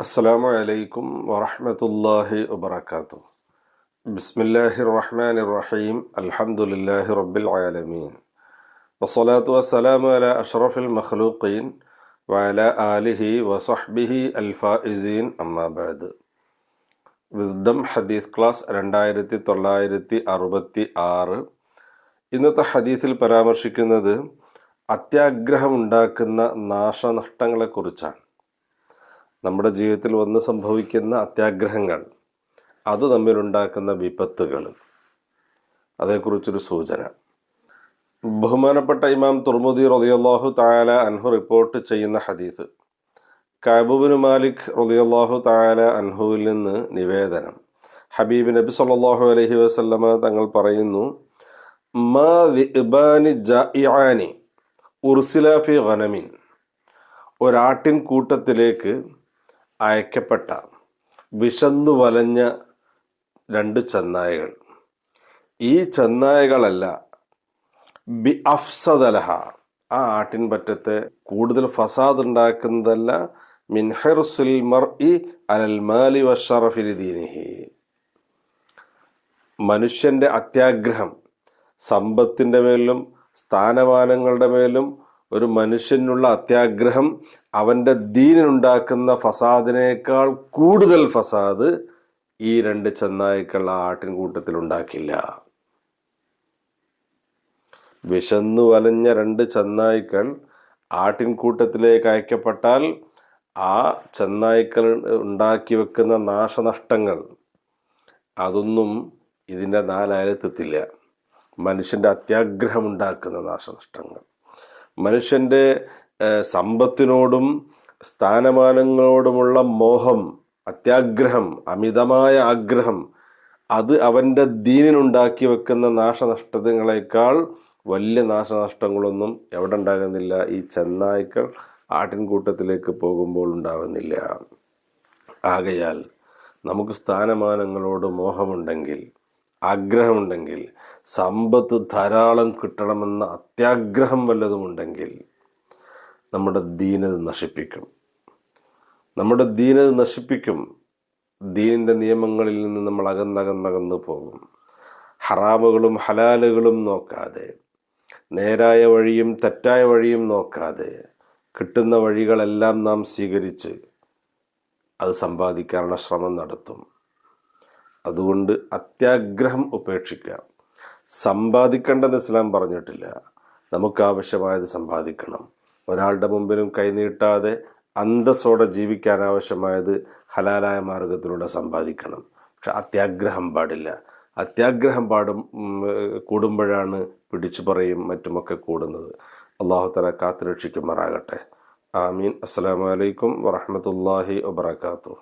السلام عليكم ورحمة الله وبركاته بسم الله الرحمن الرحيم الحمد لله رب العالمين والصلاة والسلام على أشرف المخلوقين وعلى آله وصحبه الفائزين أما بعد wisdom ഹദീസ് class രണ്ടായിരത്തി തൊള്ളായിരത്തി അറുപത്തി ആറ് ഇന്നത്തെ ഹദീസിൽ പരാമർശിക്കുന്നത് അത്യാഗ്രഹമുണ്ടാക്കുന്ന നാശനഷ്ടങ്ങളെക്കുറിച്ചാണ്. നമ്മുടെ ജീവിതത്തിൽ വന്ന് സംഭവിക്കുന്ന അത്യാഗ്രഹങ്ങൾ അത് തമ്മിലുണ്ടാക്കുന്ന വിപത്തുകൾ അതേക്കുറിച്ചൊരു സൂചന. ബഹുമാനപ്പെട്ട ഇമാം തുർമുദി റളിയല്ലാഹു തായാല അൻഹു റിപ്പോർട്ട് ചെയ്യുന്ന ഹദീസ് കാബുബിന് മാലിക് റളിയല്ലാഹു തായാല അൻഹുവിൽ നിന്ന് നിവേദനം. ഹബീബ് നബി സല്ലാഹു അലഹി വസല്ലമ തങ്ങൾ പറയുന്നു മാ ദിഅ്ബാനി ജാഇആനി ഉർസില ഫി ഗനമിൻ ഒരാട്ടിൻ കൂട്ടത്തിലേക്ക് അയക്കപ്പെട്ട വിശന്നു വലഞ്ഞ രണ്ട് ചെന്നായകൾ. ഈ ചെന്നായകളല്ല ബി അഫ്സദലഹ ആ ആട്ടിൻ പറ്റത്തെ കൂടുതൽ ഫസാദ് ഉണ്ടാക്കുന്നതല്ല മിൻഹർസുൽ മർഇ അലൽ മാലി വഷറഫിരിദീനിഹി മനുഷ്യന്റെ അത്യാഗ്രഹം സമ്പത്തിന്റെ മേലും സ്ഥാനമാനങ്ങളുടെ മേലും ഒരു മനുഷ്യനുള്ള അത്യാഗ്രഹം അവന്റെ ദീനുണ്ടാക്കുന്ന ഫസാദിനേക്കാൾ കൂടുതൽ ഫസാദ് ഈ രണ്ട് ചെന്നായ്ക്കൾ ആ ആട്ടിൻകൂട്ടത്തിൽ ഉണ്ടാക്കില്ല. വിശന്നു വലഞ്ഞ രണ്ട് ചെന്നായ്ക്കൾ ആട്ടിൻകൂട്ടത്തിലേക്ക് അയക്കപ്പെട്ടാൽ ആ ചെന്നായ്ക്കൾ ഉണ്ടാക്കി വെക്കുന്ന നാശനഷ്ടങ്ങൾ അതൊന്നും ഇതിന്റെ നാലായിരത്തെത്തില്ല. മനുഷ്യന്റെ അത്യാഗ്രഹം ഉണ്ടാക്കുന്ന നാശനഷ്ടങ്ങൾ മനുഷ്യന്റെ സമ്പത്തിനോടും സ്ഥാനമാനങ്ങളോടുമുള്ള മോഹം അത്യാഗ്രഹം അമിതമായ ആഗ്രഹം അത് അവന്റെ ദീനിനുണ്ടാക്കി വെക്കുന്ന നാശനഷ്ടങ്ങളെക്കാൾ വലിയ നാശനഷ്ടങ്ങളൊന്നും എവിടെ ഉണ്ടാകുന്നില്ല. ഈ ചെന്നായ്ക്കൾ ആട്ടിൻകൂട്ടത്തിലേക്ക് പോകുമ്പോൾ ഉണ്ടാകുന്നില്ല. ആകയാൽ നമുക്ക് സ്ഥാനമാനങ്ങളോട് മോഹമുണ്ടെങ്കിൽ ആഗ്രഹമുണ്ടെങ്കിൽ സമ്പത്ത് ധാരാളം കിട്ടണമെന്ന അത്യാഗ്രഹം വല്ലതുമുണ്ടെങ്കിൽ നമ്മുടെ ദീനത് നശിപ്പിക്കും. നമ്മുടെ ദീനത് നശിപ്പിക്കും. ദീനിന്റെ നിയമങ്ങളിൽ നിന്ന് നമ്മൾ അകന്നകന്നകന്നു പോകും. ഹറാമുകളും ഹലാലുകളും നോക്കാതെ നേരായ വഴിയും തെറ്റായ വഴിയും നോക്കാതെ കിട്ടുന്ന വഴികളെല്ലാം നാം സ്വീകരിച്ച് അത് സമ്പാദിക്കാനുള്ള ശ്രമം നടത്തും. അതുകൊണ്ട് അത്യാഗ്രഹം ഉപേക്ഷിക്കുക. സമ്പാദിക്കേണ്ടെന്ന് ഇസ്ലാം പറഞ്ഞിട്ടില്ല. നമുക്ക് ആവശ്യമായത് സമ്പാദിക്കണം. ഒരാളുടെ മുമ്പിലും കൈനീട്ടാതെ അന്തസ്സോടെ ജീവിക്കാൻ ആവശ്യമായത് ഹലാലായ മാർഗത്തിലൂടെ സമ്പാദിക്കണം. പക്ഷെ അത്യാഗ്രഹം പാടില്ല. അത്യാഗ്രഹം പാടും കൂടുമ്പോഴാണ് പിടിച്ചു പറയും മറ്റുമൊക്കെ കൂടുന്നത്. അള്ളാഹുത്തല കാത്തുരക്ഷിക്കുമാറാകട്ടെ. ആമീൻ. അസ്സാം വലൈക്കും വറഹമത്തല്ലാഹി വബർക്കാത്തു